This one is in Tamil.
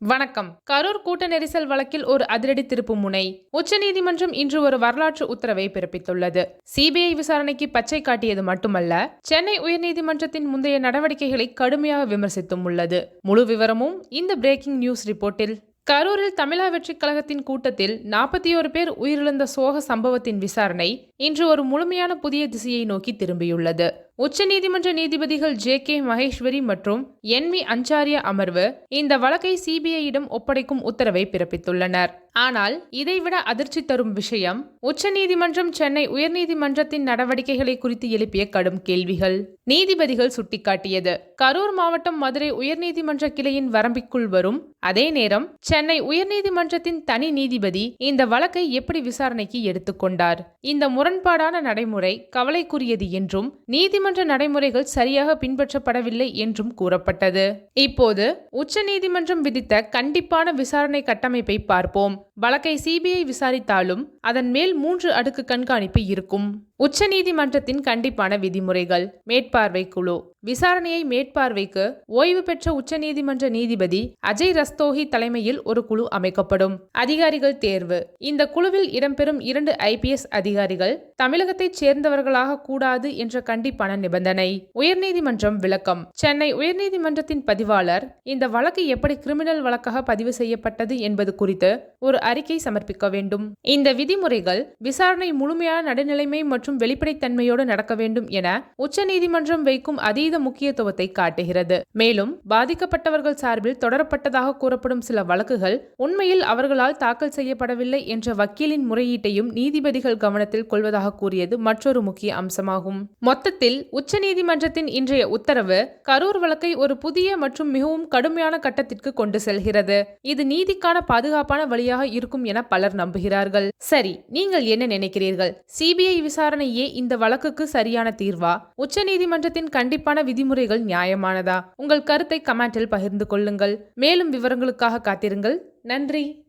வணக்கம். கரூர் கூட்ட நெரிசல் வழக்கில் ஒரு அதிரடி திருப்பு முனை. உச்சநீதிமன்றம் இன்று ஒரு வரலாற்று உத்தரவை பிறப்பித்துள்ளது. சிபிஐ விசாரணைக்கு பச்சை காட்டியது மட்டுமல்ல சென்னை உயர்நீதிமன்றத்தின் முந்தைய நடவடிக்கைகளை கடுமையாக விமர்சித்தும் உள்ளது. முழு விவரமும் இந்த பிரேக்கிங் நியூஸ் ரிப்போர்ட்டில் கரூரில் தமிழா வெற்றிக் கழகத்தின் கூட்டத்தில் நாற்பத்தி ஒரு பேர் உயிரிழந்த சோக சம்பவத்தின் விசாரணை இன்று ஒரு முழுமையான புதிய திசையை நோக்கி திரும்பியுள்ளது. உச்சநீதிமன்ற நீதிபதிகள் ஜே கே மகேஸ்வரி மற்றும் என் வி அஞ்சாரியா அமர்வு இந்த வழக்கை சிபிஐயிடம் ஒப்படைக்கும் உத்தரவை பிறப்பித்துள்ளனர். ஆனால் இதைவிட அதிர்ச்சி தரும் விஷயம் உச்சநீதிமன்றம் சென்னை உயர்நீதிமன்றத்தின் நடவடிக்கைகளை குறித்து எழுப்பிய கடும் கேள்விகள். நீதிபதிகள் சுட்டிக்காட்டியது கரூர் மாவட்டம் மதுரை உயர்நீதிமன்ற கிளையின் வரம்பிற்குள் வரும் அதே நேரம் சென்னை உயர்நீதிமன்றத்தின் தனி நீதிபதி இந்த வழக்கை எப்படி விசாரணைக்கு எடுத்துக்கொண்டார்? இந்த முரண்பாடான நடைமுறை கவலைக்குரியது என்றும் நீதிமன்ற நடைமுறைகள் சரியாக பின்பற்றப்படவில்லை என்றும் கூறப்பட்டது. இப்போது உச்சநீதிமன்றம் விதித்த கண்டிப்பான விசாரணை கட்டமைப்பை பார்ப்போம். வழக்கை சிபிஐ விசாரித்தாலும் அதன் மேல் மூன்று அடுக்கு கண்காணிப்பு இருக்கும். உச்சநீதிமன்றத்தின் கண்டிப்பான விதிமுறைகள். மேற்பார்வை குழு. விசாரணையை மேற்பார்வைக்கு ஓய்வு பெற்ற உச்சநீதிமன்ற நீதிபதி அஜய் ரஸ்தோஹி தலைமையில் ஒரு குழு அமைக்கப்படும். அதிகாரிகள் தேர்வு. இந்த குழுவில் இடம்பெறும் இரண்டு ஐபிஎஸ் அதிகாரிகள் தமிழகத்தைச் சேர்ந்தவர்களாக கூடாது என்ற கண்டிப்பான நிபந்தனை. உயர்நீதிமன்றம் விளக்கம். சென்னை உயர்நீதிமன்றத்தின் பதிவாளர் இந்த வழக்கு எப்படி கிரிமினல் வழக்காக பதிவு செய்யப்பட்டது என்பது குறித்து ஒரு அறிக்கை சமர்ப்பிக்க வேண்டும். இந்த விதி விதிமுறைகள் விசாரணை முழுமையான நடுநிலைமை மற்றும் வெளிப்படைத்தன்மையோடு நடக்க வேண்டும் என உச்சநீதிமன்றம் வைக்கும் அதீத முக்கியத்துவத்தை காட்டுகிறது. மேலும் பாதிக்கப்பட்டவர்கள் சார்பில் தொடரப்பட்டதாக கூறப்படும் சில வழக்குகள் உண்மையில் அவர்களால் தாக்கல் செய்யப்படவில்லை என்ற வக்கீலின் முறையீட்டையும் நீதிபதிகள் கவனத்தில் கொள்வதாக கூறியது மற்றொரு முக்கிய அம்சமாகும். மொத்தத்தில் உச்சநீதிமன்றத்தின் இன்றைய உத்தரவு கரூர் வழக்கை ஒரு புதிய மற்றும் மிகவும் கடுமையான கட்டத்திற்கு கொண்டு செல்கிறது. இது நீதிக்கான பாதுகாப்பான வழியாக இருக்கும் என பலர் நம்புகிறார்கள். சரி நீங்கள் என்ன நினைக்கிறீர்கள்? சிபிஐ விசாரணையே இந்த வழக்குக்கு சரியான தீர்வா? உச்சநீதிமன்றத்தின் கண்டிப்பான விதிமுறைகள் நியாயமானதா? உங்கள் கருத்தை கமெண்டில் பகிர்ந்து கொள்ளுங்கள். மேலும் விவரங்களுக்காக காத்திருங்கள். நன்றி.